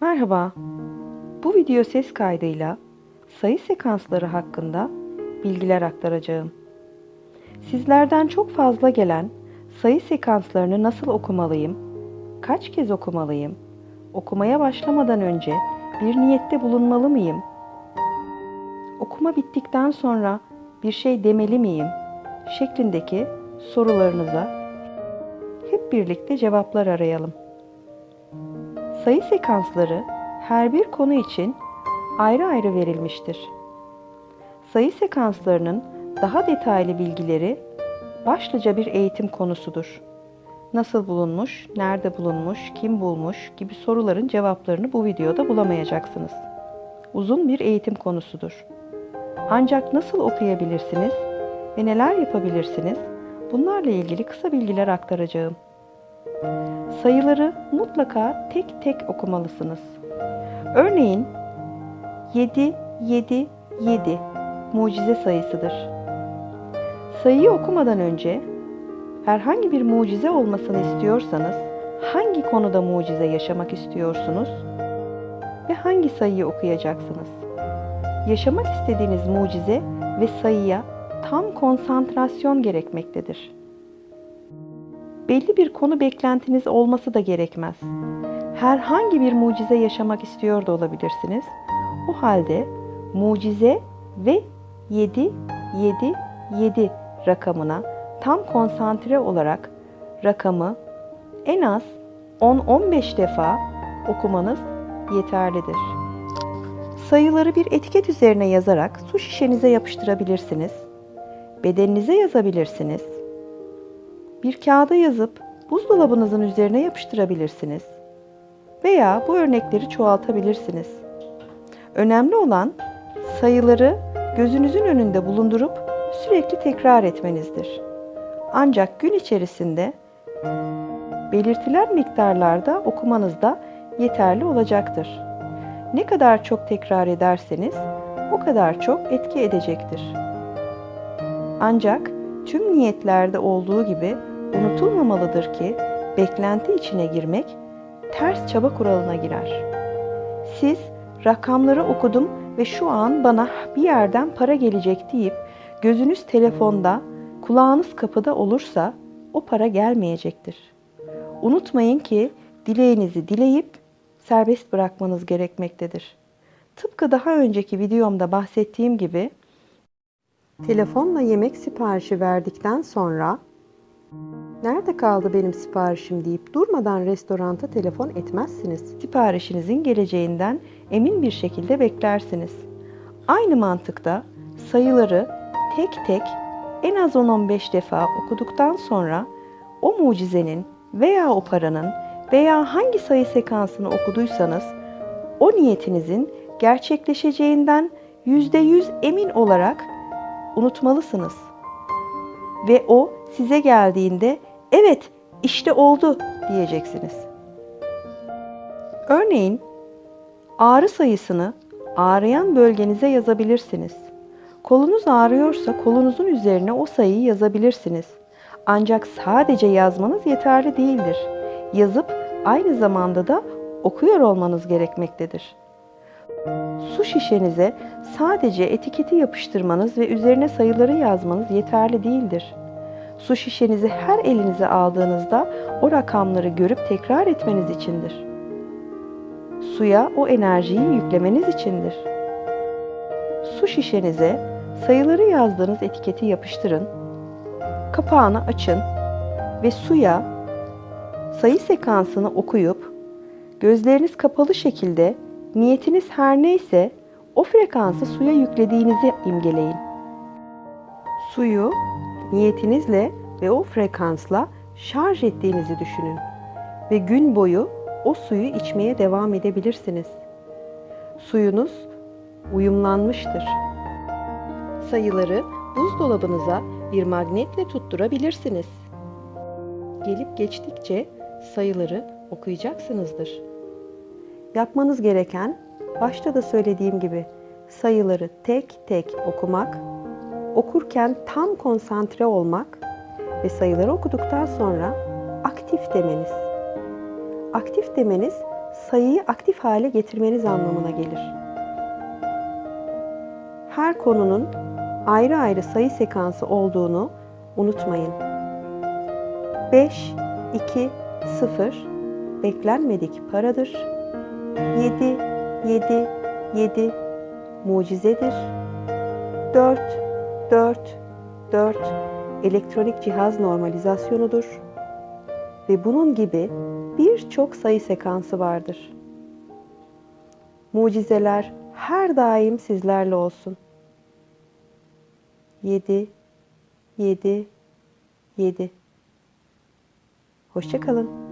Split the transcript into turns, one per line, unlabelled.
Merhaba. Bu video ses kaydıyla sayı sekansları hakkında bilgiler aktaracağım. Sizlerden çok fazla gelen sayı sekanslarını nasıl okumalıyım, kaç kez okumalıyım, okumaya başlamadan önce bir niyette bulunmalı mıyım, okuma bittikten sonra bir şey demeli miyim şeklindeki sorularınıza hep birlikte cevaplar arayalım. Sayı sekansları her bir konu için ayrı ayrı verilmiştir. Sayı sekanslarının daha detaylı bilgileri başlıca bir eğitim konusudur. Nasıl bulunmuş, nerede bulunmuş, kim bulmuş gibi soruların cevaplarını bu videoda bulamayacaksınız. Uzun bir eğitim konusudur. Ancak nasıl okuyabilirsiniz ve neler yapabilirsiniz? Bunlarla ilgili kısa bilgiler aktaracağım. Sayıları mutlaka tek tek okumalısınız. Örneğin 7 7 7 mucize sayısıdır. Sayıyı okumadan önce herhangi bir mucize olmasını istiyorsanız hangi konuda mucize yaşamak istiyorsunuz ve hangi sayıyı okuyacaksınız? Yaşamak istediğiniz mucize ve sayıya tam konsantrasyon gerekmektedir. Belli bir konu beklentiniz olması da gerekmez. Herhangi bir mucize yaşamak istiyor da olabilirsiniz. O halde mucize ve 7 7 7 rakamına tam konsantre olarak rakamı en az 10-15 defa okumanız yeterlidir. Sayıları bir etiket üzerine yazarak su şişenize yapıştırabilirsiniz. Bedeninize yazabilirsiniz. Bir kağıda yazıp buzdolabınızın üzerine yapıştırabilirsiniz. Veya bu örnekleri çoğaltabilirsiniz. Önemli olan sayıları gözünüzün önünde bulundurup sürekli tekrar etmenizdir. Ancak gün içerisinde belirtilen miktarlarda okumanız da yeterli olacaktır. Ne kadar çok tekrar ederseniz o kadar çok etki edecektir. Ancak tüm niyetlerde olduğu gibi unutulmamalıdır ki beklenti içine girmek ters çaba kuralına girer. Siz rakamları okudum ve şu an bana bir yerden para gelecek deyip gözünüz telefonda, kulağınız kapıda olursa o para gelmeyecektir. Unutmayın ki dileğinizi dileyip serbest bırakmanız gerekmektedir. Tıpkı daha önceki videomda bahsettiğim gibi telefonla yemek siparişi verdikten sonra Nerede kaldı benim siparişim deyip durmadan restoranta telefon etmezsiniz. Siparişinizin geleceğinden emin bir şekilde beklersiniz. Aynı mantıkta sayıları tek tek en az 10-15 defa okuduktan sonra o mucizenin veya o paranın veya hangi sayı sekansını okuduysanız o niyetinizin gerçekleşeceğinden %100 emin olarak unutmalısınız. Ve o size geldiğinde evet işte oldu diyeceksiniz. Örneğin ağrı sayısını ağrıyan bölgenize yazabilirsiniz. Kolunuz ağrıyorsa kolunuzun üzerine o sayıyı yazabilirsiniz. Ancak sadece yazmanız yeterli değildir. Yazıp aynı zamanda da okuyor olmanız gerekmektedir. Su şişenize sadece etiketi yapıştırmanız ve üzerine sayıları yazmanız yeterli değildir. Su şişenizi her elinize aldığınızda o rakamları görüp tekrar etmeniz içindir. Suya o enerjiyi yüklemeniz içindir. Su şişenize sayıları yazdığınız etiketi yapıştırın, kapağını açın ve suya sayı sekansını okuyup gözleriniz kapalı şekilde niyetiniz her neyse o frekansı suya yüklediğinizi imgeleyin. Suyu niyetinizle ve o frekansla şarj ettiğinizi düşünün ve gün boyu o suyu içmeye devam edebilirsiniz. Suyunuz uyumlanmıştır. Sayıları buzdolabınıza bir magnetle tutturabilirsiniz. Gelip geçtikçe sayıları okuyacaksınızdır. Yapmanız gereken başta da söylediğim gibi sayıları tek tek okumak, okurken tam konsantre olmak ve sayıları okuduktan sonra aktif demeniz. Aktif demeniz sayıyı aktif hale getirmeniz anlamına gelir. Her konunun ayrı ayrı sayı sekansı olduğunu unutmayın. 5, 2, 0 beklenmedik paradır. 7, 7, 7 mucizedir. 4, 4, 4 elektronik cihaz normalizasyonudur. Ve bunun gibi birçok sayı sekansı vardır. Mucizeler her daim sizlerle olsun. 7, 7, 7. Hoşçakalın.